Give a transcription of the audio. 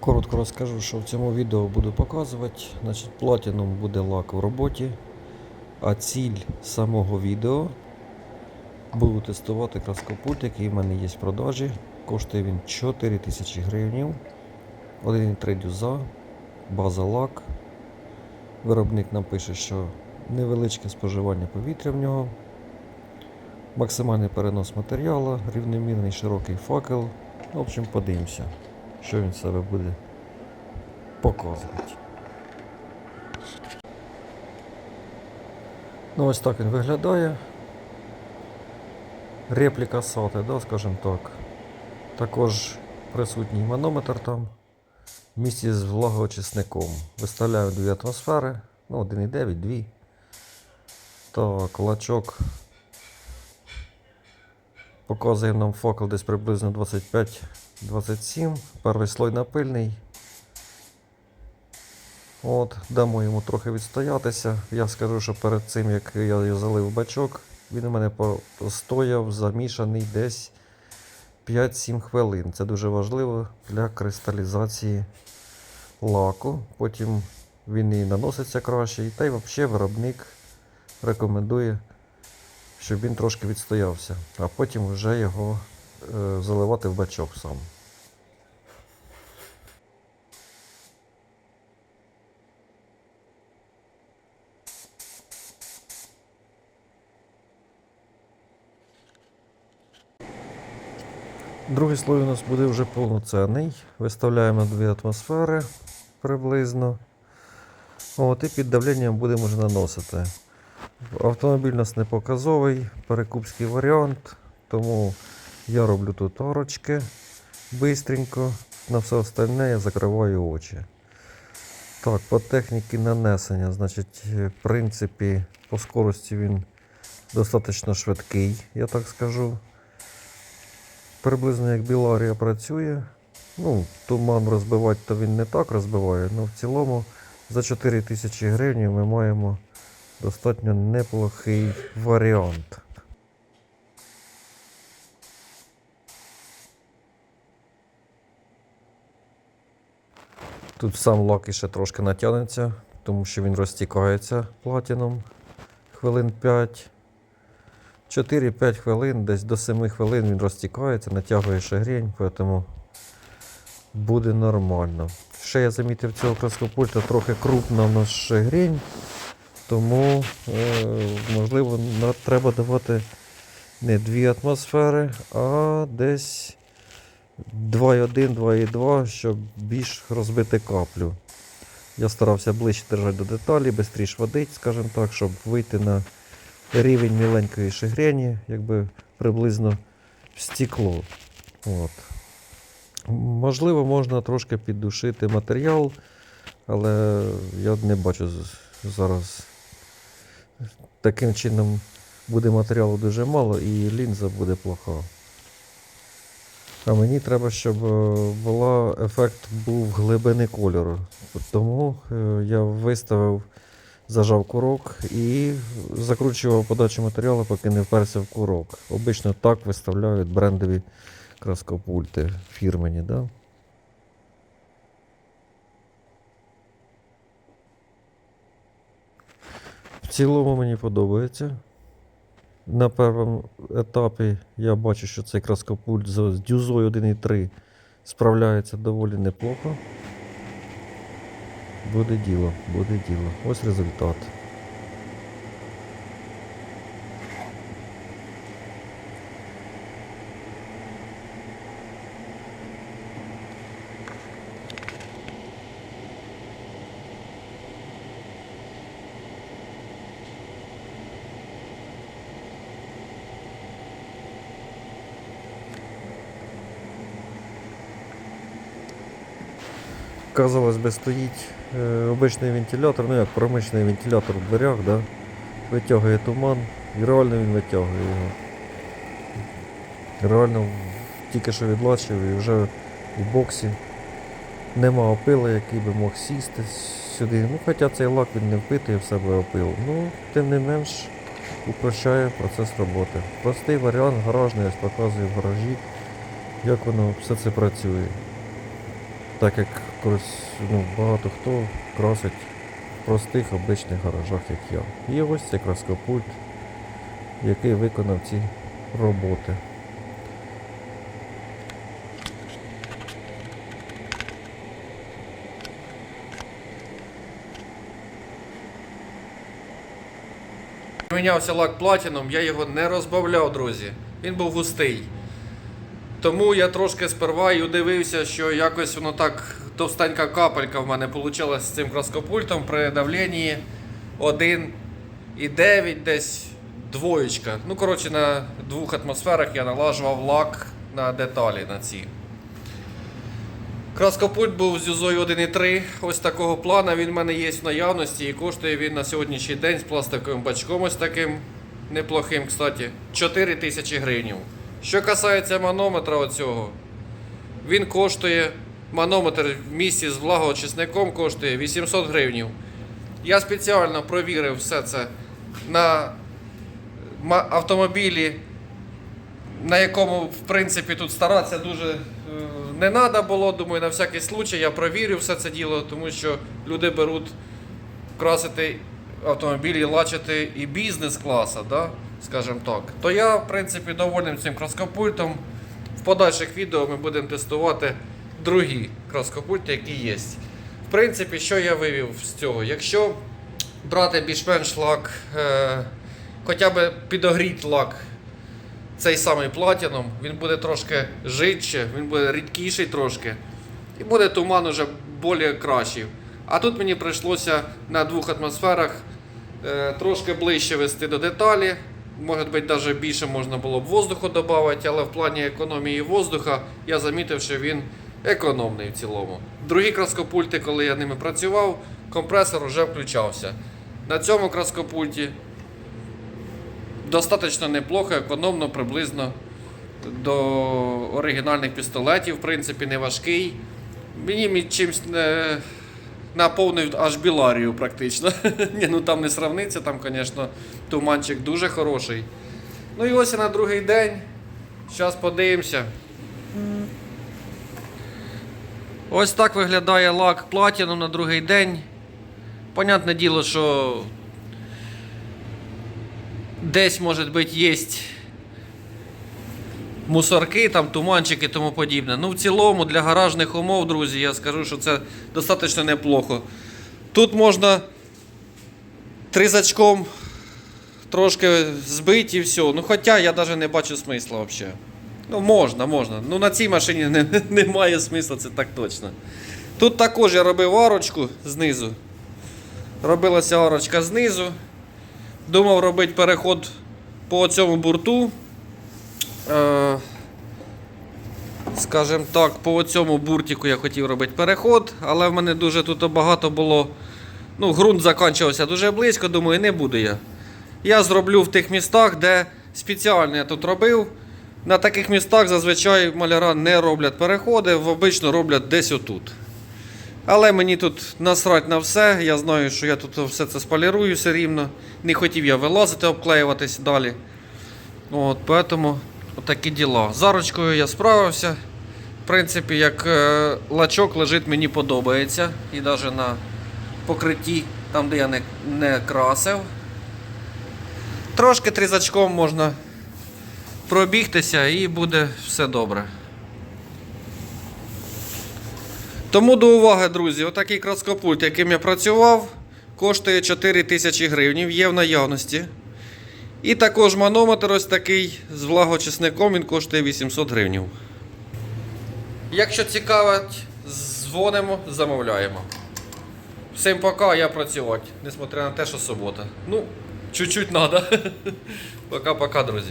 Коротко розкажу, що в цьому відео буду показувати. Значить, платіном буде лак в роботі, а ціль самого відео буду тестувати краскопульт, який в мене є в продажі. Коштує він 4000 гривень. 1,3 дюза, база лак. Виробник нам пише, що невеличке споживання повітря в нього. Максимальний перенос матеріалу, рівномірний широкий факел. В общем, подивимося, що він себе буде показувати. Ну, ось так він виглядає. Репліка SATA, да, скажімо так. Також присутній манометр там. В місті з влагоочисником. Виставляю 2 атмосфери. Ну, 1,9, 2. Так, лачок Показує нам факел десь приблизно 25-27. Перший слой напильний. От, дамо йому трохи відстоятися. Я скажу, що перед цим, як я залив бачок, він у мене постояв замішаний десь 5-7 хвилин. Це дуже важливо для кристалізації лаку. Потім він і наноситься краще. Та й взагалі виробник рекомендує щоб він трошки відстоявся, а потім вже його заливати в бачок сам. Другий слой у нас буде вже повноцінний. Виставляємо 2 атмосфери приблизно. От, і під давленням будемо вже наносити. Автомобіль у нас не показовий, перекупський варіант, тому я роблю тут арочки бистренько, на все остальне я закриваю очі. Так, по техніці нанесення, значить, в принципі, по скорості він достатньо швидкий, я так скажу. Приблизно як Біларія працює. Ну, туман розбивати, то він не так розбиває, але в цілому за 4000 гривень ми маємо достатньо неплохий варіант. Тут сам лак іще трошки натягнеться, тому що він розтікається платіном хвилин 5. 4-5 хвилин, десь до 7 хвилин він розтікається, натягує шагрень, тому буде нормально. Ще я замітив цього краскопульта трохи крупна в нас шагрень. Тому, е, можливо, треба давати не 2 атмосфери, а десь 2,1, 2,2, щоб більш розбити каплю. Я старався ближче держати до деталі, швидше водити, скажімо так, щоб вийти на рівень міленької шигрені, якби приблизно в стекло. От. Можливо, можна трошки піддушити матеріал, але я не бачу зараз Таким чином буде матеріалу дуже мало і лінза буде плоха. А мені треба, щоб е, була, ефект був глибини кольору. Тому е, я виставив, зажав курок і закручував подачу матеріалу, поки не вперся в курок. Обично так виставляють брендові краскопульти фірмені. Да? В цілому мені подобається. На першому етапі я бачу, що цей краскопульт з дюзою 1.3 справляється доволі неплохо. Буде діло, буде діло. Ось результат. Казалось би, стоїть е, обичний вентилятор, ну як промишлений вентилятор в дверях, да? витягує туман і реально він витягує його. Реально тільки що відлачив і вже в боксі нема опила, який би мог сісти сюди. Ну, Хоча цей лак він не впитує в себе опил. Ну, тим не менш упрощає процес роботи. Простий варіант гаражний, я показую в гаражі, як воно все це працює. Так як ну, багато хто красить в простих обичних гаражах, як я. І ось цей краскопульт, який виконав ці роботи. Мінявся лак платіном, я його не розбавляв, друзі. Він був густий. Тому я трошки сперва і удивився, що якось воно так товстенька капелька в мене вийшла з цим краскопультом при давленні 1,9 десь двоєчка. Ну, коротше, на двох атмосферах я налажував лак на деталі на ці. Краскопульт був з юзою 1.3. Ось такого плана він в мене є в наявності і коштує він на сьогоднішній день з пластиковим бачком ось таким неплохим, кстати, 4 тисячі гривень. Що касається манометра оцього, він коштує, манометр в місті з влагоочисником коштує 800 гривень. Я спеціально провірив все це на автомобілі, на якому, в принципі, тут старатися дуже е, не треба було. Думаю, на всякий случай я провірю все це діло, тому що люди беруть красити автомобілі, лачити і бізнес-класа, да? скажімо так. То я, в принципі, довольним цим краскопультом. В подальших відео ми будемо тестувати другі краскопульти, які є. В принципі, що я вивів з цього? Якщо брати більш-менш лак, е, хоча б підогріть лак цей самий платіном, він буде трошки жидше, він буде рідкіший трошки. І буде туман уже більш кращий. А тут мені прийшлося на двох атмосферах е, трошки ближче вести до деталі. Може бути, навіть більше можна було б воздуху додати, але в плані економії воздуха я замітив, що він економний в цілому. Другі краскопульти, коли я ними працював, компресор вже включався. На цьому краскопульті достатньо неплохо, економно, приблизно до оригінальних пістолетів, в принципі, не важкий. Мені чимсь не наповнив аж біларію практично. Ні, ну там не сравниться, там, звісно, туманчик дуже хороший. Ну і ось на другий день. Зараз подивимося. Ось так виглядає лак Platinum на другий день. Понятне діло, що десь, може бути, є мусорки, там, туманчики і тому подібне. Ну, в цілому, для гаражних умов, друзі, я скажу, що це достатньо неплохо. Тут можна тризачком трошки збити і все. Ну, хоча я навіть не бачу смисла взагалі. Ну, можна, можна. Ну, на цій машині не, немає смисла, це так точно. Тут також я робив арочку знизу. Робилася арочка знизу. Думав робити переход по цьому бурту. Е, скажімо так, по цьому буртику я хотів робити переход, але в мене дуже тут багато було. Ну, ґрунт закінчився дуже близько, думаю, не буду я. Я зроблю в тих містах, де спеціально я тут робив. На таких містах зазвичай маляра не роблять переходи, обично роблять десь отут. Але мені тут насрать на все. Я знаю, що я тут все це спалірую все рівно. Не хотів я вилазити, обклеюватись далі. От, поэтому такі діла. З арочкою я справився. В принципі, як е, лачок лежить, мені подобається. І навіть на покритті, там де я не, не красив. Трошки трізачком можна пробігтися і буде все добре. Тому до уваги, друзі, отакий краскопульт, яким я працював, коштує 4 тисячі гривень, є в наявності. І також манометр ось такий з влагочисником, він коштує 800 гривень. Якщо цікавить, дзвонимо, замовляємо. Всім пока, я працювати, несмотря на те, що субота. Ну, чуть-чуть треба. Пока-пока, друзі.